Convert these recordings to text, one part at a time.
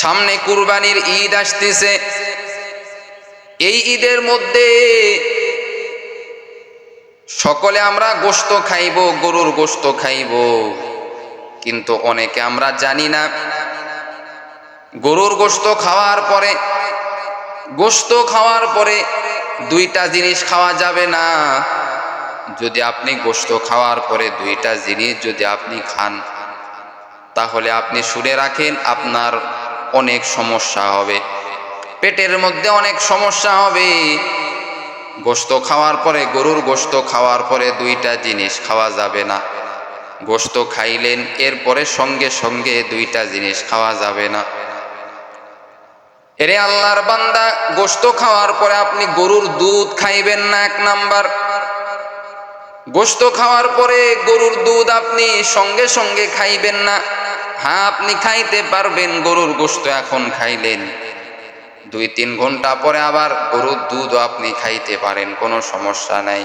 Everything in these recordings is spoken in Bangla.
সামনে কুরবানির ঈদ আসতেছে। এই ঈদের মধ্যে সকলে আমরা গোস্ত খাইব, গরুর গোস্ত খাইব। কিন্তু অনেকে আমরা জানি না, গরুর গোস্ত খাওয়ার পরে গোস্ত খাওয়ার পরে দুইটা জিনিস খাওয়া যাবে না। যদি আপনি গোস্ত খাওয়ার পরে দুইটা জিনিস যদি আপনি খান, তাহলে আপনি শুনে রাখেন আপনার অনেক সমস্যা হবে। পেটের মধ্যে অনেক সমস্যা হবে। গোস্ত খাওয়ার পরে, গরুর গোস্ত খাওয়ার পরে দুইটা জিনিস খাওয়া যাবে না। গোস্ত খাইলেন, এরপরে সঙ্গে সঙ্গে দুইটা জিনিস খাওয়া যাবে না। এরে আল্লাহর বান্দা, গোস্ত খাওয়ার পরে আপনি গরুর দুধ খাইবেন না এক নাম্বার। গোস্ত খাওয়ার পরে গরুর দুধ আপনি সঙ্গে সঙ্গে খাইবেন না। হ্যাঁ আপনি খাইতে পারবেন, গরুর গোস্ত এখন খাইলেন। দুই তিন ঘণ্টা পরে আবার গরুর দুধও আপনি খাইতে পারেন, কোনো সমস্যা নাই।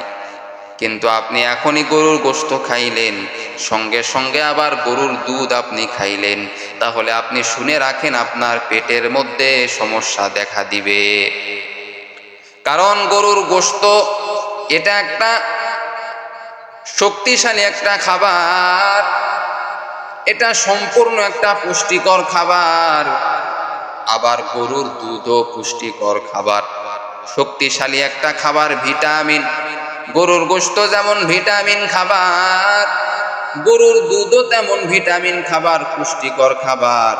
কিন্তু আপনি এখনই গরুর গোস্ত খাইলেন, সঙ্গে সঙ্গে আবার গরুর দুধ আপনি খাইলেন, তাহলে আপনি শুনে রাখেন আপনার পেটের মধ্যে সমস্যা দেখা দিবে। কারণ গরুর গোস্ত এটা একটা শক্তিশালী একটা খাবার। এটা সম্পূর্ণ একটা পুষ্টিকর খাবার। আবার গরুর দুধও পুষ্টিকর খাবার। শক্তিশালী একটা খাবার, ভিটামিন। গরুর গোস্ত যেমন ভিটামিন খাবার, গরুর দুধও তেমন ভিটামিন খাবার, পুষ্টিকর খাবার।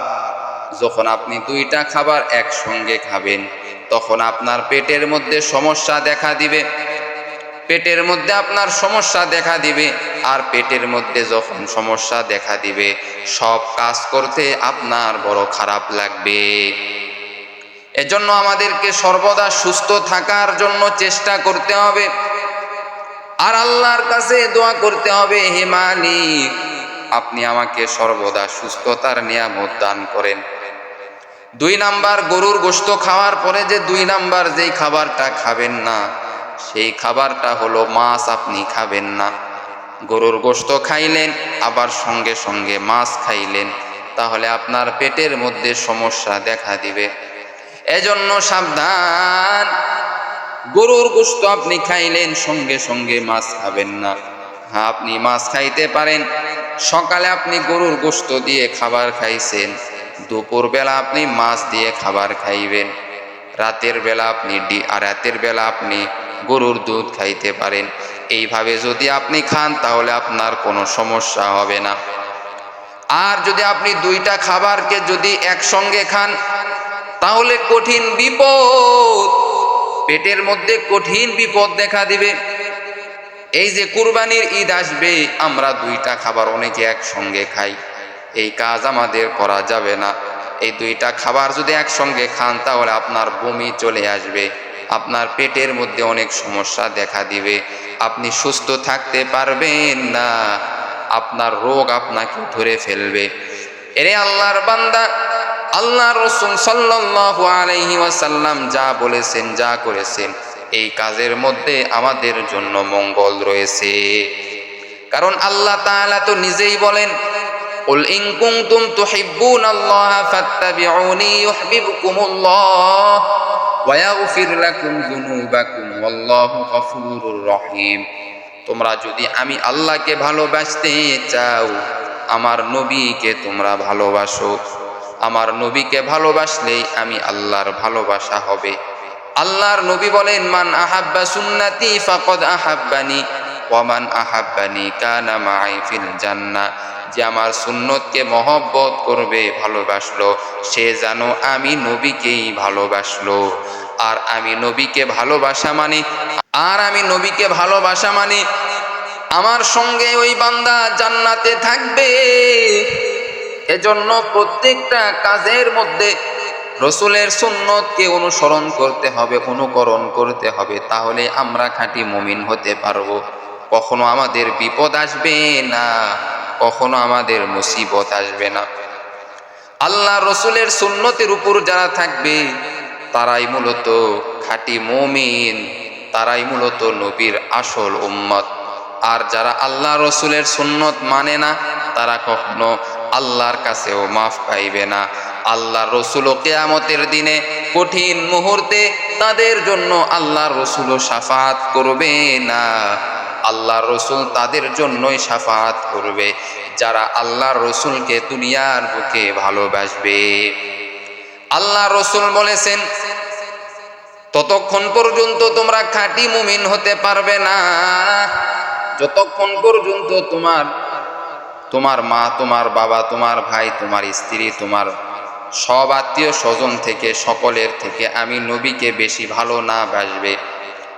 যখন আপনি দুইটা খাবার একসঙ্গে খাবেন, তখন আপনার পেটের মধ্যে সমস্যা দেখা দিবে। পেটের মধ্যে আপনার সমস্যা দেখা দিবে। আর পেটের মধ্যে যখন সমস্যা দেখা দিবে, সব কাজ করতে আপনার বড় খারাপ লাগবে। এজন্য আমাদেরকে সর্বদা সুস্থ থাকার জন্য চেষ্টা করতে হবে। আর আল্লাহর কাছে দোয়া করতে হবে, হে আপনি আমাকে সর্বদা সুস্থতার নিয়ামত দান করেন। দুই নাম্বার গরুর গোস্ত খাওয়ার পরে যে দুই নাম্বার যেই খাবারটা খাবেন না সেই খাবারটা হলো মাছ আপনি খাবেন না। গরুর গোস্ত খাইলেন, আবার সঙ্গে সঙ্গে মাছ খাইলেন, তাহলে আপনার পেটের মধ্যে সমস্যা দেখা দিবে। এজন্য সাবধান। গরুর গোস্ত আপনি খাইলেন, সঙ্গে সঙ্গে মাছ খাবেন না। হ্যাঁ আপনি মাছ খাইতে পারেন। সকালে আপনি গরুর গোস্ত দিয়ে খাবার খাইছেন, দুপুরবেলা আপনি মাছ দিয়ে খাবার খাইবেন। রাতের বেলা আপনি আর রাতের বেলা আপনি গরুর দুধ খাইতে পারেন। এইভাবে যদি আপনি খান, তাহলে আপনার কোনো সমস্যা হবে না। আর যদি আপনি দুইটা খাবারকে যদি একসঙ্গে খান, তাহলে কঠিন বিপদ, পেটের মধ্যে কঠিন বিপদ দেখা দিবে। এই যে কুরবানির ঈদ আসবে, আমরা দুইটা খাবার অনেকে একসঙ্গে খাই। এই কাজ আমাদের করা যাবে না। এই দুইটা খাবার যদি একসঙ্গে খান, তাহলে আপনার বমি চলে আসবে। আপনার পেটের মধ্যে অনেক সমস্যা দেখা দিবে আপনি সুস্থ থাকতে পারবেন না আপনার রোগ আপনাকে ধরে ফেলবে এরে আল্লাহর বান্দা আল্লাহ রসুল সাল্লাল্লাহু আলাইহি ওয়াসাল্লাম যা বলেছেন যা করেছেন এই কাজের মধ্যে আমাদের জন্য মঙ্গল রয়েছে কারণ আল্লাহ তাআলা তো নিজেই বলেন قل إن كنتم تحبون الله فاتبعوني يحببكم الله ওয়াগফির লাকুম যুনুবাকুম আল্লাহু গফুরুর রহিম। তোমরা যদি আমি আল্লাহকে ভালোবাসতে চাও, আমার নবীকে তোমরা ভালোবাসো। আমার নবীকে ভালোবাসলেই আমি আল্লাহর ভালোবাসা হবে। আল্লাহর নবী বলেন, মান আহাব্বা সুন্নাতি ফাকদ আহাব্বানি ওয়ামান আহাব্বানি কানা মাই ফিল জান্নাহ। যে আমার সুন্নতকে মহব্বত করবে, ভালোবাসলো, সে যেন আমি নবীকেই ভালোবাসলো। আর আমি নবীকে ভালোবাসা মানে আর আমি নবীকে ভালোবাসা মানে আমার সঙ্গে ওই বান্দা জান্নাতে থাকবে। এজন্য প্রত্যেকটা কাজের মধ্যে রসুলের সুন্নতকে অনুসরণ করতে হবে, অনুকরণ করতে হবে, তাহলে আমরা খাঁটি মুমিন হতে পারব। কখনো আমাদের বিপদ আসবে না। কখনো আমাদের মুসিবত আসবে না। আল্লাহ রসুলের সুন্নতের উপর যারা থাকবে, তারাই মূলত খাঁটি মুমিন, তারাই মূলত নবীর আসল উম্মত। আর যারা আল্লাহ রসুলের সুন্নত মানে না, তারা কখনো আল্লাহর কাছেও মাফ পাইবে না। আল্লাহ রসুল ও কেয়ামতের দিনে কঠিন মুহূর্তে তাদের জন্য আল্লাহ রসুলও সাফাত করবে না। আল্লাহ রসুল তাদের জন্যই সাফাত করবে, যারা আল্লাহ রসুলকে দুনিয়ার বুকে ভালোবাসবে। আল্লাহ রসুল বলেছেন, ততক্ষণ পর্যন্ত তোমরা খাঁটি মুমিন হতে পারবে না। যতক্ষণ পর্যন্ত তোমার তোমার মা, তোমার বাবা, তোমার ভাই, তোমার স্ত্রী, তোমার সব আত্মীয় স্বজন থেকে, সকলের থেকে আমি নবীকে বেশি ভালো না বাসবে।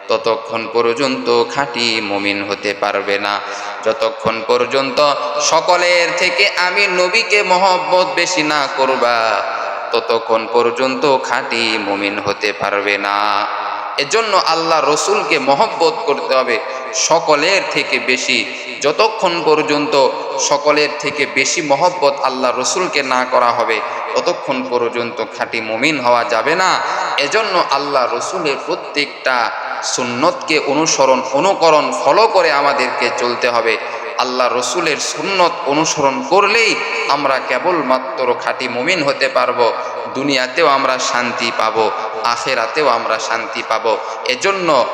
ততক্ষণ পর্যন্ত খাঁটি মুমিন হতে পারবে না। যতক্ষণ পর্যন্ত সকলের থেকে আমি নবীকে মহব্বত বেশি না করবা, ততক্ষণ পর্যন্ত খাঁটি মুমিন হতে পারবে না। এজন্য আল্লাহ রসুলকে মহব্বত করতে হবে সকলের থেকে বেশি। যতক্ষণ পর্যন্ত সকলের থেকে বেশি মহব্বত আল্লাহ রসুলকে না করা হবে, ততক্ষণ পর্যন্ত খাঁটি মুমিন হওয়া যাবে না। এজন্য আল্লাহ রসুলের প্রত্যেকটা সুন্নতকে অনুসরণ, অনুকরণ ফলো করে আমাদেরকে চলতে হবে। আল্লাহ রসুলের সুন্নত অনুসরণ করলেই আমরা কেবলমাত্র খাঁটি মুমিন হতে পারব। দুনিয়াতেও আমরা শান্তি পাবো, আখেরাতেও আমরা শান্তি পাবো। এজন্য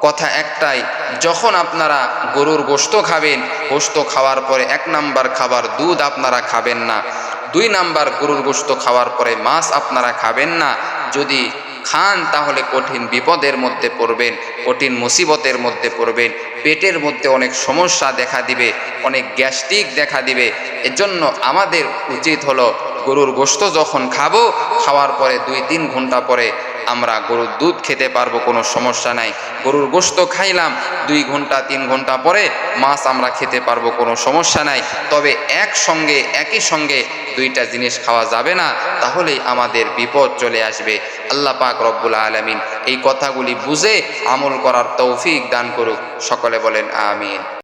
কথা একটাই, যখন আপনারা গরুর গোশত খাবেন, গোশত খাওয়ার পরে এক নাম্বার খাবার দুধ আপনারা খাবেন না। দুই নাম্বার গরুর গোশত খাওয়ার পরে মাছ আপনারা খাবেন না। যদি খান, তাহলে কঠিন বিপদের মধ্যে পড়বেন, কঠিন মুসিবতের মধ্যে পড়বেন। পেটের মধ্যে অনেক সমস্যা দেখা দিবে, অনেক গ্যাস্ট্রিক দেখা দিবে। এজন্য আমাদের উচিত হলো গরুর গোস্ত যখন খাব, খাওয়ার পরে দুই তিন ঘণ্টা পরে আমরা গরুর দুধ খেতে পারব, কোনো সমস্যা নাই। গরুর গোস্ত খাইলাম, দুই ঘণ্টা, তিন ঘণ্টা পরে মাছ আমরা খেতে পারব, কোনো সমস্যা নাই। তবে এক সঙ্গে, একই সঙ্গে দুইটা জিনিস খাওয়া যাবে না, তাহলেই আমাদের বিপদ চলে আসবে। আল্লাহ পাক রব্বুল আলমিন এই কথাগুলি বুঝে আমল করার তৌফিক দান করুক। সকলে বলেন, আমিন।